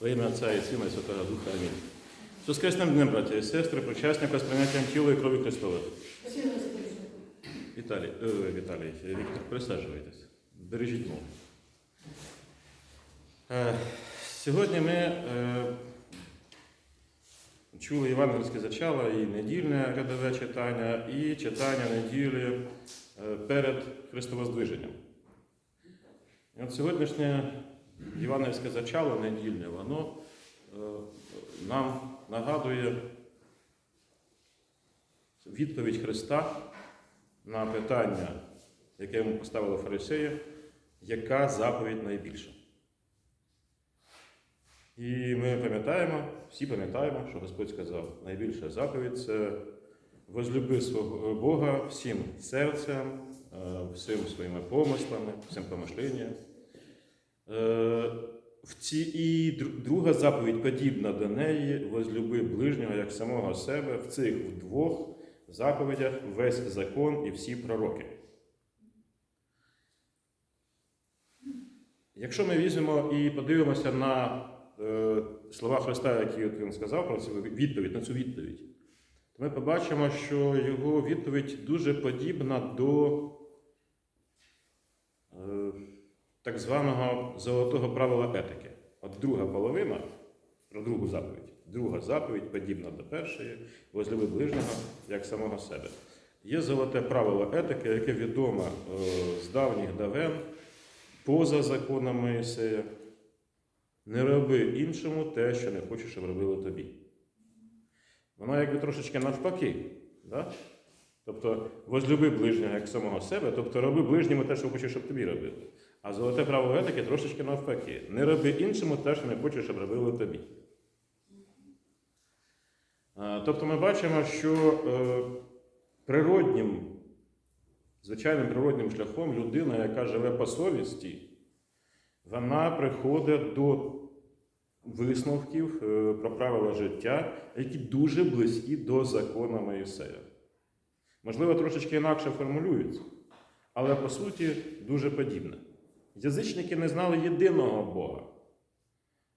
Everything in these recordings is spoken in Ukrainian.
Во ім'я Отця і Сина і Святого Духа. Амінь. З Воскресним днем, браті і сестри, причасника з прийняттям тіла і крові Христових. Віталій, е, Віталій, Віктор, присаджуйтесь. Бережіть мову. Е, сьогодні ми е, чули євангельське зачало і недільне рядове читання, і читання неділі е, перед Христовоздвиженням. І от сьогоднішнє євангельське зачало недільне, воно е, нам нагадує відповідь Христа на питання, яке йому поставили фарисеї, яка заповідь найбільша. І ми пам'ятаємо, всі пам'ятаємо, що Господь сказав, найбільша заповідь це возлюби свого Бога всім серцем, е, всім своїми помислами, всім помишленням. Е, В ці і друга заповідь подібна до неї, возлюби ближнього як самого себе. В цих двох заповідях весь закон і всі пророки. Якщо ми візьмемо і подивимося на е, слова Христа, які от він сказав про цю відповідь, на цю відповідь, то ми побачимо, що його відповідь дуже подібна до е, так званого золотого правила етики. От друга половина про другу заповідь. Друга заповідь подібна до першої, возлюби ближнього як самого себе. Є золоте правило етики, яке відомо е, з давніх давен, поза законом Моїсея. Не роби іншому те, що не хочеш, щоб робили тобі. Воно якби трошечки навпаки. Да? Тобто, возлюби ближнього як самого себе, тобто роби ближньому те, що хочеш, щоб тобі робили. А золоте правило етики трошечки навпаки. Не роби іншому те, що не хочеш, щоб робили тобі. Е, Тобто ми бачимо, що е, природнім, звичайним природнім шляхом людина, яка живе по совісті, вона приходить до висновків е, про правила життя, які дуже близькі до закону Моїсея. Можливо, трошечки інакше формулюються, але по суті дуже подібне. Язичники не знали єдиного Бога.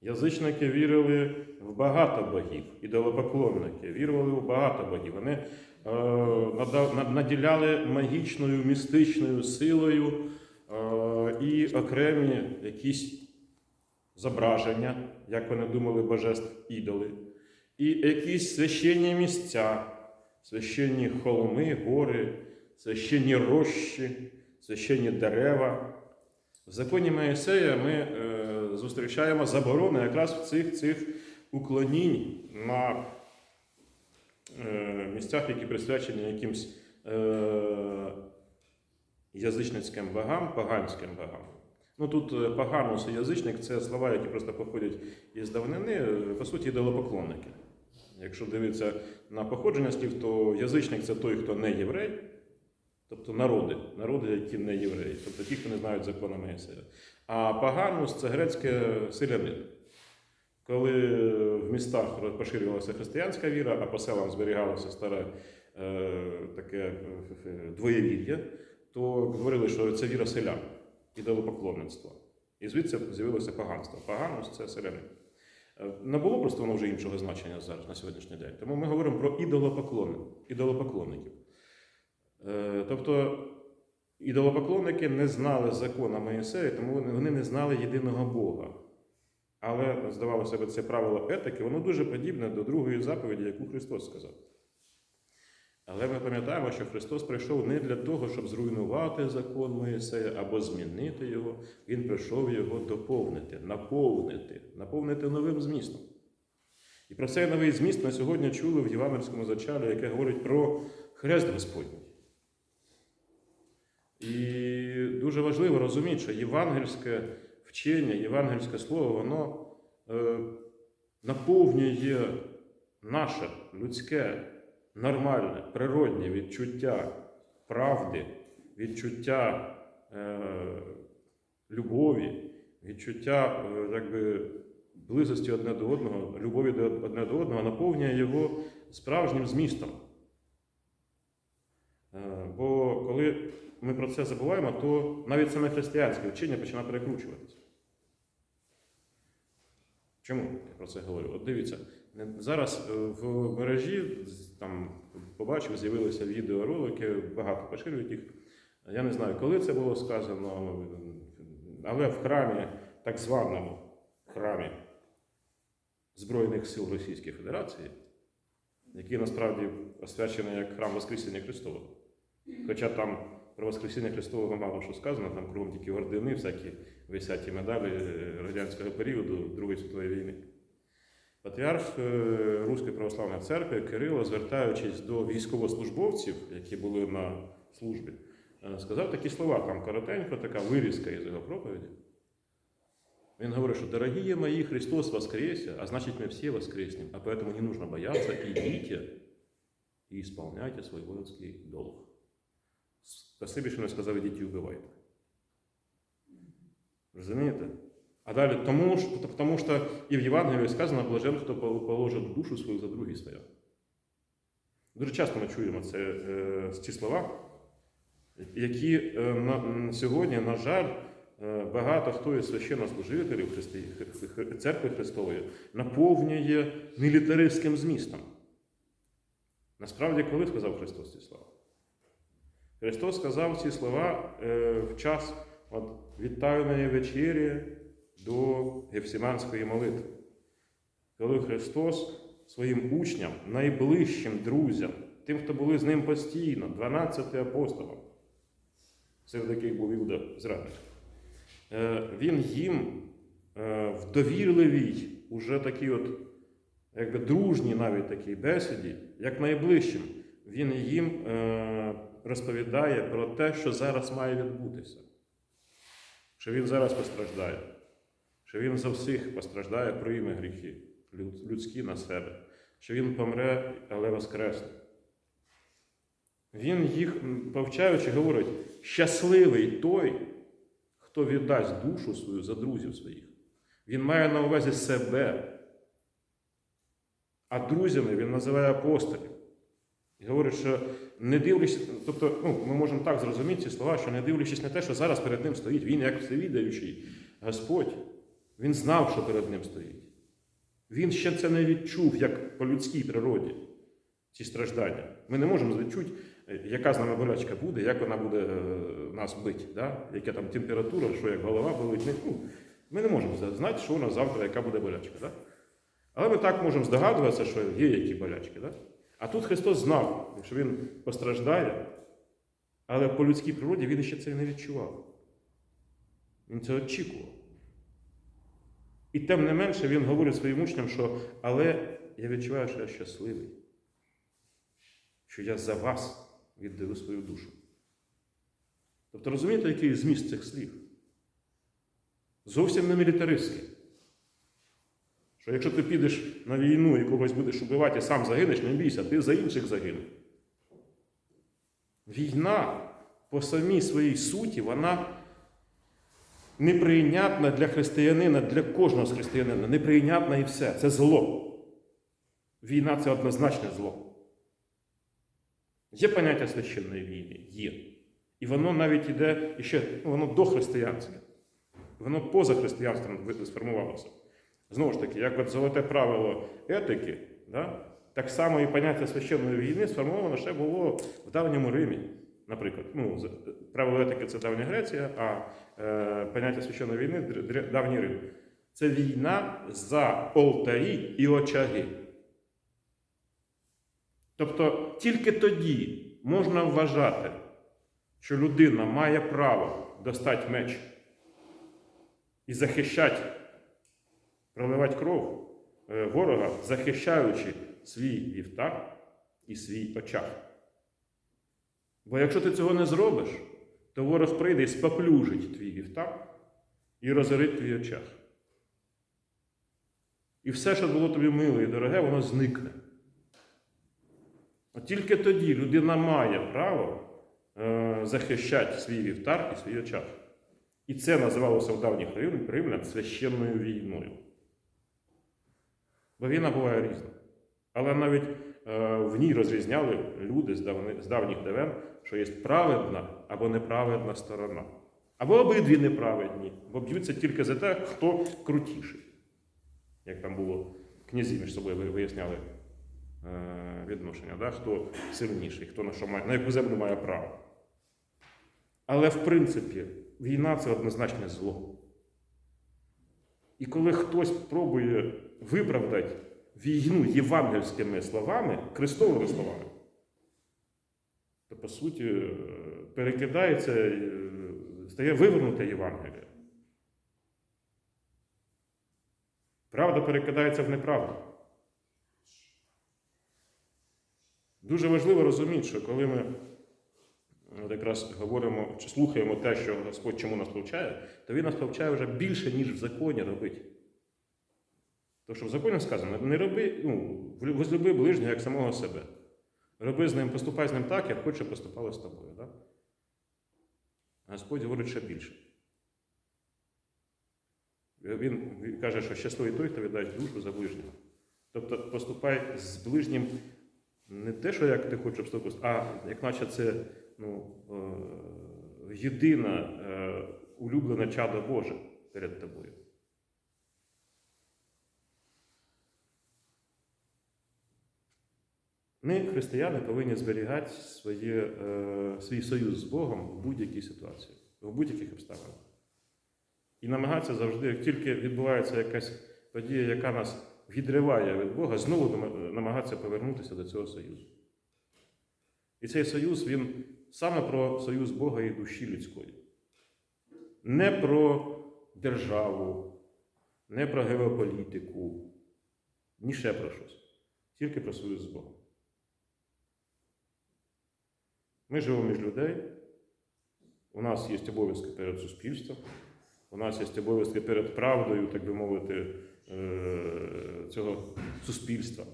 Язичники вірили в багато богів, ідолопоклонники вірували в багато богів. Вони е, наділяли магічною містичною силою е, і окремі якісь зображення, як вони думали, божеств ідоли, і якісь священні місця, священні холми, гори, священні рощі, священні дерева. В законі Моїсея ми е, зустрічаємо заборони якраз в цих цих уклонінь на е, місцях, які присвячені якимсь е, язичницьким богам, поганським богам. Ну тут е, поганус і язичник це слова, які просто походять із давнини, е, по суті, ідолопоклонники. Якщо дивитися на походження слів, то язичник це той, хто не єврей, тобто народи, народи, які не євреї, тобто ті, хто не знають закону Моїсея. А паганус це грецьке селянин. Коли в містах поширювалася християнська віра, а по селам зберігалося старе е, таке е, двоєвір'я, то говорили, що це віра селян, ідолопоклонництво. І звідси з'явилося поганство. Поганус це селянин. Е, Не було просто воно вже іншого значення зараз на сьогоднішній день. Тому ми говоримо про ідолопоклонник, ідолопоклонників. Е, Тобто ідолопоклонники не знали закона Моїсея, тому вони- не знали єдиного Бога. Але, здавалося б, це правило етики, воно дуже подібне до другої заповіді, яку Христос сказав. Але ми пам'ятаємо, що Христос прийшов не для того, щоб зруйнувати закон Моїсея або змінити його. Він прийшов його доповнити, наповнити, наповнити новим змістом. І про цей новий зміст ми сьогодні чули в Євангельському зачалі, яке говорить про хрест Господній. І дуже важливо розуміти, що євангельське вчення, євангельське слово, воно е, наповнює наше людське, нормальне, природнє відчуття правди, відчуття е, любові, відчуття е, якби, близості одне до одного, любові до одне до одного, наповнює його справжнім змістом. Е, Бо коли ми про це забуваємо, то навіть саме християнське вчення починає перекручуватися. Чому я про це говорю? От дивіться, зараз е, в мережі там побачив, з'явилися відеоролики, багато поширюють їх. Я не знаю, коли це було сказано, але в храмі, так званому храмі Збройних сил Російської Федерації, який насправді освячений як храм Воскресіння Христового. Хоча там про Воскресіння Христового мало що сказано, там кругом тільки ордени, всякі висяті медалі е, радянського періоду Другої світової війни. Патріарх е, Руської православної церкви Кирило, звертаючись до військовослужбовців, які були на службі, е, сказав такі слова, там коротенько, така вирізка із його проповіді. Він говорит, что дорогие мои, Христос воскресе, а значит мы все воскреснем, а поэтому не нужно бояться, идите и исполняйте свой воинский долг. Спасибі, що не сказав, ідіть і вбивайте. Розумієте? А далі, тому, що- тому що і в Євангелії сказано, блажен, хто положить душу свою за другі своя. Дуже часто ми чуємо це, е, ці слова, які е, на, сьогодні, на жаль, е, багато хто із священнослужителів Христи, Хри- Хри- церкви Христової наповнює мілітаристським змістом. Насправді, коли сказав Христос ці слова? Христос сказав ці слова е, в час від Тайної вечері до Гефсиманської молитви. Коли Христос своїм учням, найближчим друзям, тим, хто були з ним постійно, 12 апостолам, серед яких був Іуда зрадник, е, він їм е, в довірливій, уже такій от, якби дружній навіть такій бесіді, як найближчим, він їм розповідає про те, що зараз має відбутися. Що він зараз постраждає, що він за всіх постраждає, прийме гріхи людські на себе, що він помре, але воскресне. Він їх, повчаючи, говорить: щасливий той, хто віддасть душу свою за друзів своїх. Він має на увазі себе. А друзями він називає апостолів. Говорить, що не дивлячись, тобто, ну, ми можемо так зрозуміти ці слова, що не дивлячись на те, що зараз перед ним стоїть, він як всевідаючий Господь, він знав, що перед ним стоїть. Він ще це не відчув, як по людській природі, ці страждання. Ми не можемо відчути, яка з нами болячка буде, як вона буде е, нас бити, да? яка там температура, що як голова болить. Ну, ми не можемо знати, що у нас завтра, яка буде болячка. Да? Але ми так можемо здогадуватися, що є які болячки. Да? А тут Христос знав, що Він постраждає, але по людській природі він ще це не відчував. Він це очікував. І тим не менше він говорить своїм учням, що але я відчуваю, що я щасливий, що я за вас віддаю свою душу. Тобто розумієте, який зміст цих слів? Зовсім не мілітаристський. Що якщо ти підеш на війну і когось будеш убивати і сам загинеш, не бійся, ти за інших загинеш. Війна по самій своїй суті, вона неприйнятна для християнина, для кожного з християнина. Неприйнятна і все. Це зло. Війна це однозначне зло. Є поняття священної війни? Є. І воно навіть іде іще, ну, воно дохристиянське. Воно поза християнством сформувалося. Знову ж таки, як от золоте правило етики, да, так само і поняття священної війни сформовано ще було в давньому Римі. Наприклад, ну, правило етики це давня Греція, а е, поняття священної війни давній Рим. Це війна за олтарі і очаги. Тобто тільки тоді можна вважати, що людина має право достати меч і захищати, проливати кров е, ворога, захищаючи свій вівтар і свій очаг. Бо якщо ти цього не зробиш, то ворог прийде і споплюжить твій вівтар і розорить твій очаг. І все, що було тобі миле і дороге, воно зникне. От тільки тоді людина має право е, захищати свій вівтар і свій очаг. І це називалося в давніх рим- римлян священною війною. Бо війна буває різна. Але навіть е, в ній розрізняли люди з, давни, з давніх давен, що є праведна або неправедна сторона. Або обидві неправедні, бо б'ються тільки за те, хто крутіший. як там було князі між собою виясняли е, відношення, да? хто сильніший, хто на що має, на яку землю має право. Але в принципі, війна це однозначне зло. І коли хтось пробує виправдати війну євангельськими словами, крестовими словами, то по суті перекидається, е, стає вивернуте Євангеліє. Правда перекидається в неправду. Дуже важливо розуміти, що коли ми от якраз говоримо чи слухаємо те, що Господь чому нас повчає, то Він нас повчає вже більше, ніж в законі робити. Тому що в законі сказано, не роби, ну, возлюби ближнього як самого себе. Роби з ним, поступай з ним так, як хоче поступали з тобою. Да? Господь говорить ще більше. Він каже, що щасливий той, хто віддасть душу за ближнього. Тобто поступай з ближнім не те, що як ти хочеш поступити, а як наче це ну, е, єдина е, улюблена чадо Боже перед тобою. Ми, християни, повинні зберігати своє, е, свій союз з Богом в будь-якій ситуації, в будь-яких обставинах. І намагатися завжди, як тільки відбувається якась подія, яка нас відриває від Бога, знову намагатися повернутися до цього союзу. І цей союз, він саме про союз Бога і душі людської. Не про державу, не про геополітику, ні ще про щось. Тільки про союз з Богом. Ми живемо між людей. У нас є обов'язки перед суспільством, у нас є обов'язки перед правдою, так би мовити, е, цього суспільства.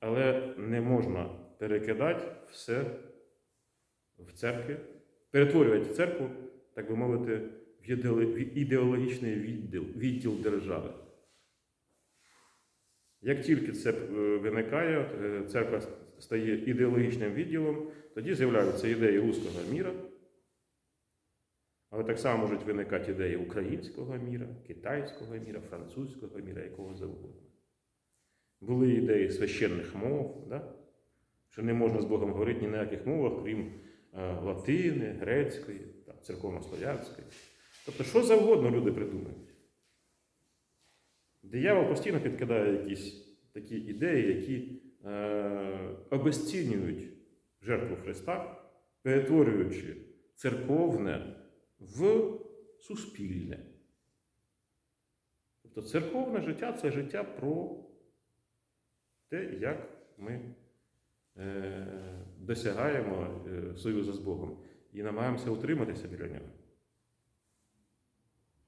Але не можна перекидати все в церкві, перетворювати церкву, так би мовити, в ідеологічний відділ, відділ держави. Як тільки це е, виникає, е, церква стає ідеологічним відділом, тоді з'являються ідеї руського міра, але так само можуть виникати ідеї українського міра, китайського міра, французького міра, якого завгодно. Були ідеї священних мов, да? Що не можна з Богом говорити ні на яких мовах, крім е, латини, грецької, церковнослов'янської. Тобто, що завгодно люди придумають. Диявол постійно підкидає якісь такі ідеї, які е, обезцінюють жертву Христа, перетворюючи церковне в суспільне. Тобто церковне життя це життя про те, як ми досягаємо е, союзу з Богом і намагаємося утриматися біля нього.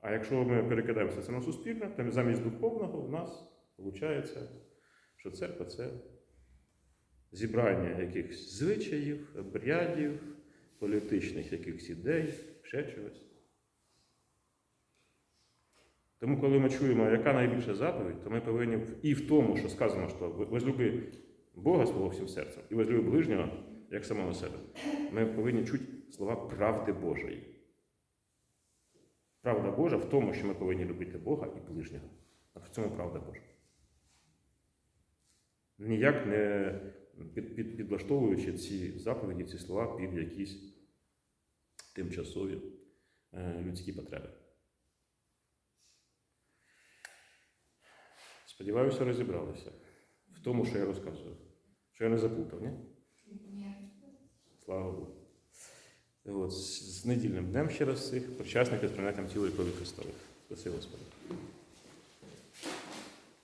А якщо ми перекидаємося це на суспільне, то замість духовного в нас виходить, що церква це зібрання якихось звичаїв, обрядів, політичних якихось ідей, ще чогось. Тому, коли ми чуємо, яка найбільша заповідь, то ми повинні і в тому, що сказано, що возлюби Бога свого всім серцем і возлюби ближнього як самого себе, ми повинні чути слова правди Божої. Правда Божа в тому, що ми повинні любити Бога і ближнього. А в цьому правда Божа. Ніяк не під, під, підлаштовуючи ці заповіді, ці слова під якісь тимчасові е, людські потреби. Сподіваюся, розібралися в тому, що я розказую. Що я не заплутав, ні? Ні. Слава Богу. От, з з недільним днем ще раз всіх, причасників з прийняттям тіла і крові Христових. Спасибо, Господи.